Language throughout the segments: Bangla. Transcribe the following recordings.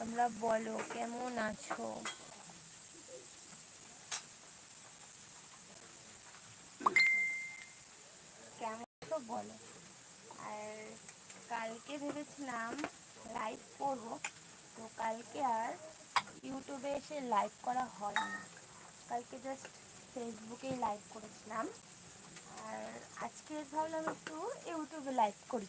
তোমরা বলো, কেমন আছো? কেমন আছো বলো। আর কালকে ভেবেছিলাম লাইভ করব, তো কালকে আর ইউটিউবে এসে লাইভ করা হয় না। কালকে জাস্ট ফেসবুকেই লাইভ করেছিলাম। আর আজকে ভাবলাম একটু ইউটিউবে লাইভ করি।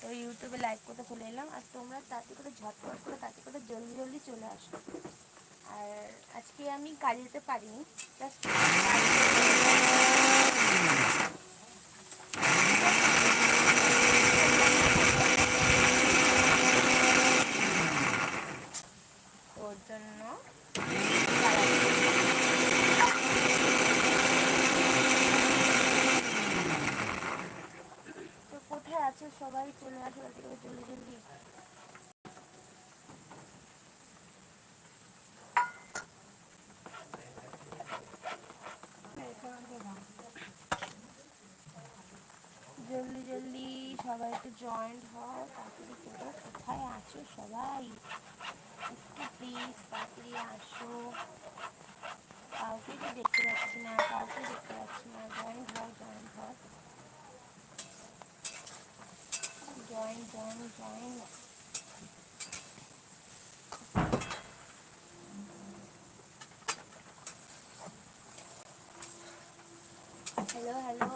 তো ইউটিউবে লাইভ করতে চলে এলাম। আর তোমরা তাতে করে ঝটপট করে তাতে করে জলদি জলদি চলে আসো। আর আজকে আমি কাজে যেতে পারিনি। জাস্ট ওর জন্য তো কোথায় আছো সবাই চলে আসো তাতে করে জলদি জলদি জলদি জলদি সবাই একটু জয়েন্ট হও তাড়াতাড়ি করো কোথায় আছো সবাই? একটু প্লিজ তাড়াতাড়ি আসো। কাউকে তো দেখতে পাচ্ছি না কাউকে দেখতে পাচ্ছি না। জয়েন্ট হও জয়েন্ট হও join join join hello hello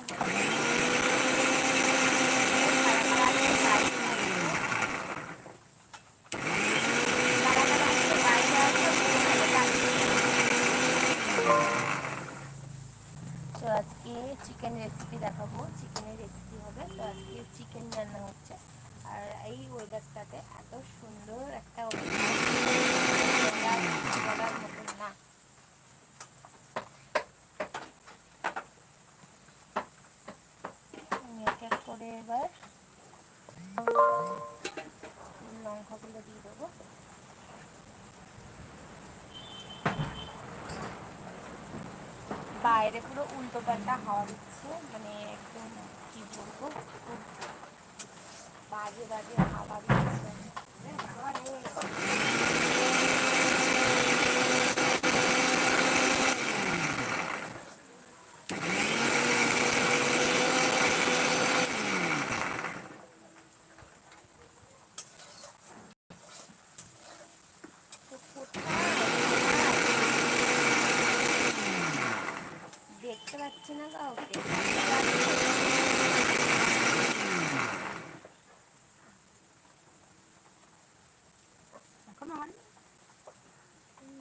তো আজকে চিকেন রেসিপি দেখাবো চিকেনের রেসিপি হবে তো আজকে চিকেন রান্না হচ্ছে আর এই ওয়েদারটাতে এত সুন্দর একটা weather বলার মতন না আমি এক এক করে এবার লঙ্কাগুলো দিয়ে দেবো। বাইরে পুরো উল্টো পাল্টা হাওয়া দিচ্ছে মানে একদম কি বলব বাজে বাজে হাওয়া দিচ্ছে তো কোথায় দেখতে পাচ্ছি না কাউকে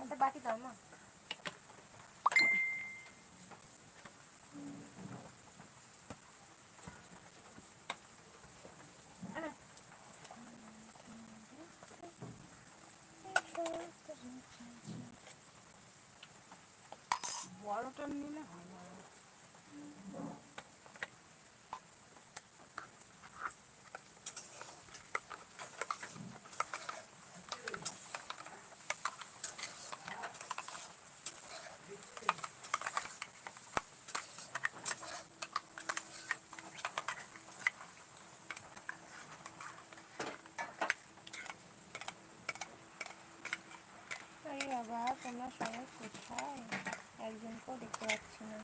একটা বাটি দাও মা। বড়টা নিলে হয় না আরে বাবা তোমরা সবাই কোথায়? একজনকেও দেখতে পাচ্ছি না।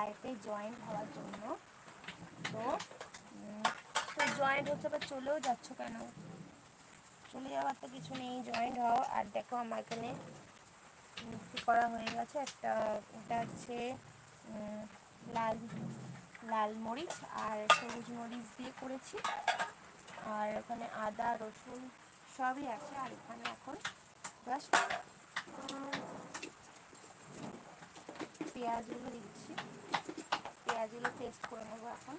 লাইফে জয়েন্ট হওয়ার জন্য। তো তো জয়েন্ট হচ্ছে বা চলেও যাচ্ছ কেন? চলে যাওয়ার তো কিছু নেই জয়েন্ট হও। আর দেখো আমার এখানে করা হয়ে গেছে? একটা, এটা হচ্ছে লাল লাল মরিচ আর সবুজ মরিচ দিয়ে করেছি। আর ওখানে আদা, রসুন সবই আছে। আর এখানে এখন জাস্ট পেঁয়াজগুলো দিচ্ছি। পেঁয়াজগুলো পেস্ট করে নেব এখন।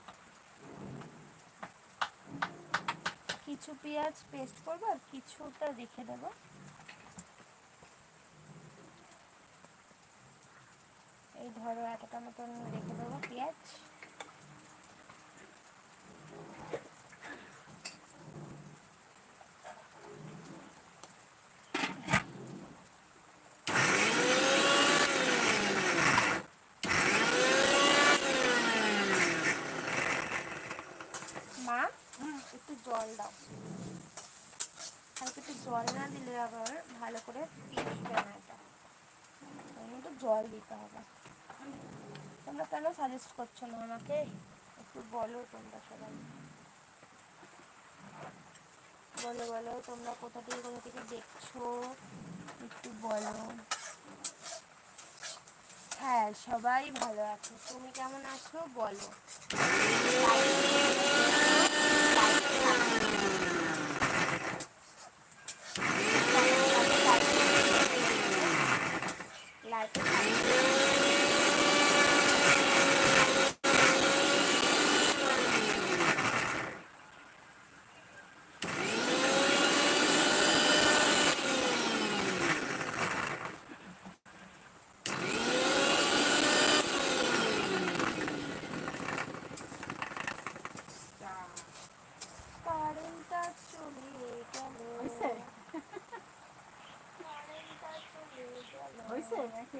কিছু পেঁয়াজ পেস্ট করব আর কিছুটা রেখে দেবো। এই ধরো এতটা মতন রেখে দেবো পেঁয়াজ। দিলে আবার ভালো করে পিসবে না এটা ওই জন্য জল দিতে হবে। তোমরা কেন সাজেস্ট করছ না আমাকে? একটু বলো তোমরা সবাই। বলো বলো, তোমরা কোথা থেকে কোথা থেকে দেখছ? একটু বলো। হ্যাঁ সবাই ভালো আছে। তুমি কেমন আছো? বলো লাইটে কারেন্টটা চলে গেল হয়েছে? কারেন্টটা চলে গেল হয়েছে নাকি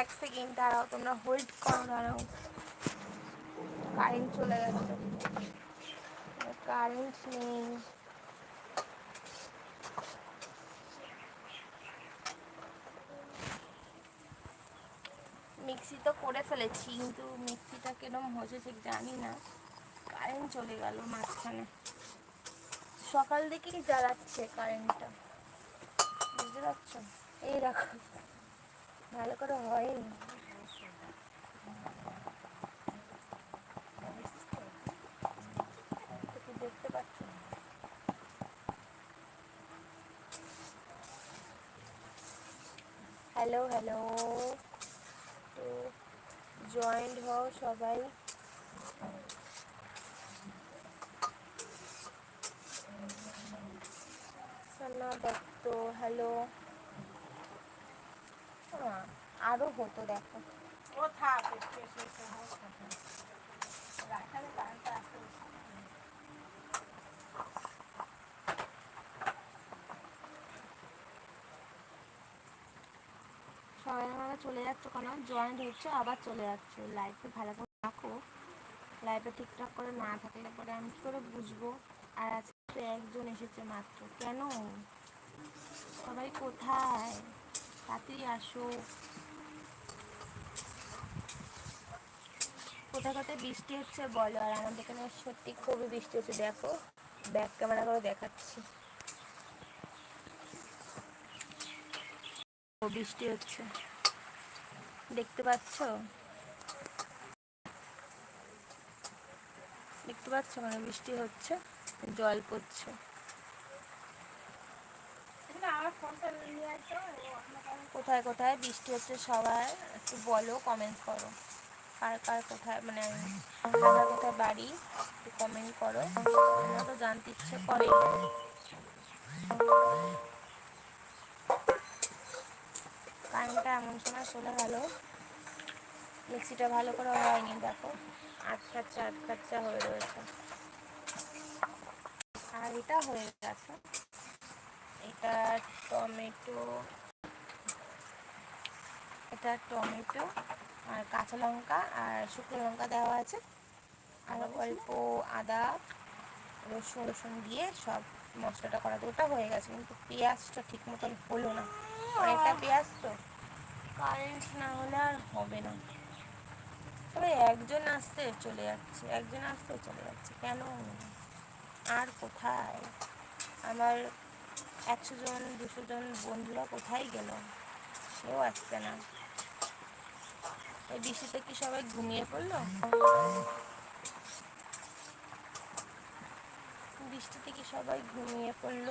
এক সেকেন্ড, দাঁড়াও, তোমরা হোল্ড করো, দাঁড়াও। কারেন্ট চলে গেছে। কারেন্ট নেই। মিক্সি তো করে ফেলেছি, কিন্তু মিক্সিটা কিরম হয়েছে ঠিক জানি না। কারেন্ট চলে গেল মাঝখানে। সকাল থেকেই জ্বালাচ্ছে কারেন্টটা বুঝতে পারছ? এই রাখো ভালো করে হয়নি দেখতে হ্যালো হ্যালো। তো জয়েন্ট হও সবাই। সানা দত্ত হ্যালো। আরও হতো দেখো। সবাই চলে যাচ্ছে কেন জয়েন্ট হচ্ছে আবার চলে যাচ্ছে লাইফে ভালো করে রাখো লাইফে ঠিকঠাক করে না থাকলে পরে আমি কী করে বুঝব আর আজকে একজন এসেছে মাত্র কেন সবাই কোথায় তাড়াতাড়ি আসো। কোথায় কোথায় বৃষ্টি হচ্ছে বলো, আর আমাদের এখানে সত্যি খুবই বৃষ্টি হচ্ছে, দেখো ব্যাক ক্যামেরা করে দেখাচ্ছি। বৃষ্টি হচ্ছে। দেখতে পাচ্ছ? দেখতে পাচ্ছ মানে বৃষ্টি হচ্ছে, জল পড়ছে এখানে আমার ফোনটা নিয়ে আসো ও আপনার কোথায় কোথায়? বৃষ্টি হচ্ছে সবাই একটু বলো কমেন্ট করো। কার কার কোথায়? মানে কার কোথায় বাড়ি? একটু কমেন্ট করো। তো জানতে ইচ্ছে করে কারেন্টটা এমন সময় চলে গেল মিক্সিটা ভালো করে হয়নি, দেখো। আটকাচ্ছা আটকাচ্ছা হয়ে রয়েছে। আর এটা হয়ে গেছে। এটা টমেটো এটা টমেটো আর কাঁচা লঙ্কা আর শুকনো লঙ্কা দেওয়া আছে। আর অল্প আদা, রসুন রসুন দিয়ে সব মশলাটা করা ওটা হয়ে গেছে, কিন্তু পেঁয়াজটা ঠিক মতন হলো না। অনেকটা পেঁয়াজ তো। কারেন্ট না হলে আর হবে না। তবে একজন আসতে চলে যাচ্ছে, একজন আসতে চলে যাচ্ছে, কেন? আর কোথায়? আমার একশো জন, দুশো জন বন্ধুরা কোথায় গেল? সেও আসছে না। এই বৃষ্টিতে কি সবাই ঘুমিয়ে পড়ল? বৃষ্টিতে কি সবাই ঘুমিয়ে পড়ল?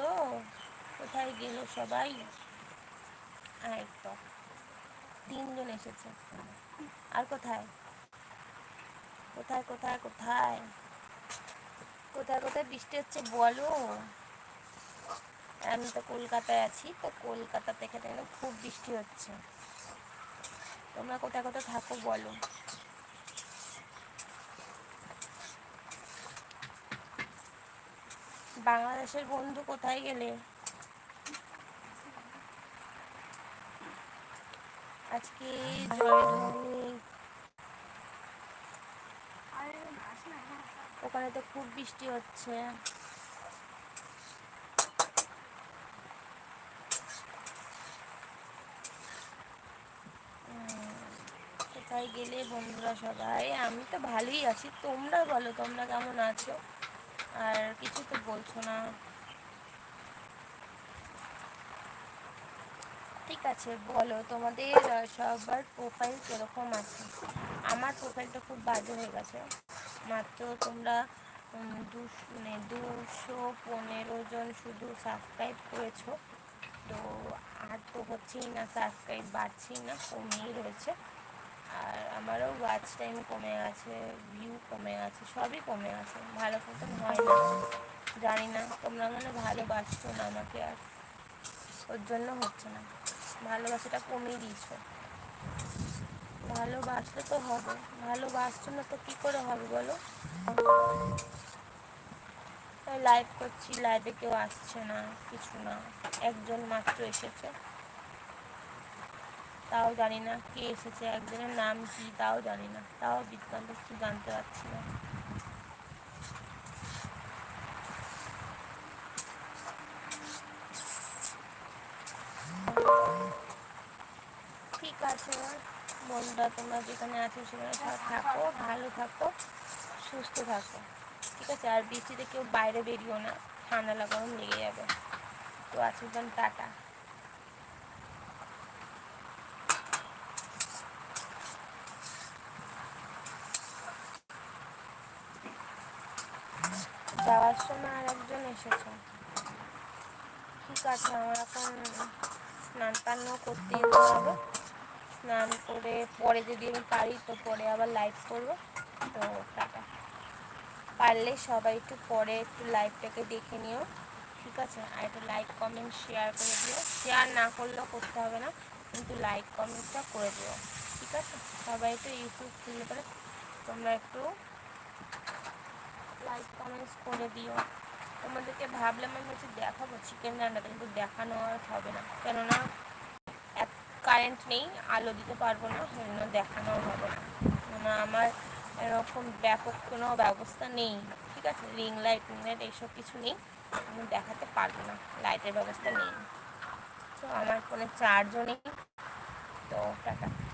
কোথায় গেল সবাই? তো তিনজন এসেছে। আর কোথায়? কোথায় কোথায় কোথায়? কোথায় কোথায় বৃষ্টি হচ্ছে বলো? আমি তো কলকাতায় আছি, তো কলকাতা থেকে দেখো খুব বৃষ্টি হচ্ছে। তোমরা কোথায় কোথায় থাকো বলো। বাংলাদেশের বন্ধু কোথায় গেলে? আজকে ওখানে তো খুব বৃষ্টি হচ্ছে। কোথায় গেলে বন্ধুরা সবাই, আমি তো ভালোই আছি। তোমরা বলো, তোমরা কেমন আছো? আর কিছু তো বলছো না। ঠিক আছে, বলো, তোমাদের সবার প্রোফাইল কীরকম আছে? আমার প্রোফাইলটা খুব বাজে হয়ে গেছে। মাত্র তোমরা মানে দুশো পনেরো জন শুধু সাবস্ক্রাইব করেছ। তো আর তো হচ্ছেই না সাবস্ক্রাইব বাড়ছেই না, কমেই রয়েছে। আর আমারও ওয়াচ টাইম কমে গেছে ভিউ কমে গেছে সবই কমে গেছে ভালো মতন হয় না। জানি না, তোমরা মানে ভালোবাসছো না আমাকে আর ওর জন্য হচ্ছে না। ভালোবাসাটা কমিয়ে দিয়েছ। ভালোবাসলে তো হবে। ভালোবাসছো না তো কী করে হবে বলো? লাইভ করছি লাইভে কেউ আসছে না, কিছু না। একজন মাত্র এসেছে। তাও জানি না কে এসেছে, একজনের নাম কি তাও জানি না। তাও বিজ্ঞানটা কিছু জানতে পারছি না। ঠিক আছে বন্ধুরা তোমরা যেখানে আছো সেখানে থাকো, ভালো থাকো, সুস্থ থাকো। ঠিক আছে, আর বৃষ্টিতে কেউ বাইরে বেরিও না, ঠান্ডা লাগানো লেগে যাবে। তো আছে টাটা। যাওয়ার সময় আর একজন এসেছে। ঠিক আছে, আমার এখন স্নান টানও করতে যেতে হবে। স্নান করে পরে যদি আমি পারি তো পরে আবার লাইভ করব। তো টাটা। পারলে সবাই একটু পরে একটু লাইভটাকে দেখে নিও। ঠিক আছে, আর একটু লাইক কমেন্ট শেয়ার করে দিও। শেয়ার না করলেও করতে হবে না, কিন্তু লাইক কমেন্টটা করে দিও। ঠিক আছে, সবাই একটু ইউটিউব খুললে পরে তোমরা একটু লাইক কমেন্টস করে দিও। তোমাদেরকে ভাবলাম আমি হচ্ছে দেখাবো চিকেন রান্নাটা কিন্তু দেখানো আর হবে না। কেননা কারেন্ট নেই, আলো দিতে পারব না সেজন্য দেখানো হবে না। কেননা, আমার এরকম ব্যাপক কোনো ব্যবস্থা নেই। ঠিক আছে? রিং লাইট রিং লাইট এইসব কিছু নেই। আমি দেখাতে পারব না লাইটের ব্যবস্থা নেই। তো আমার ফোনে চার্জও নেই। তো টাটা।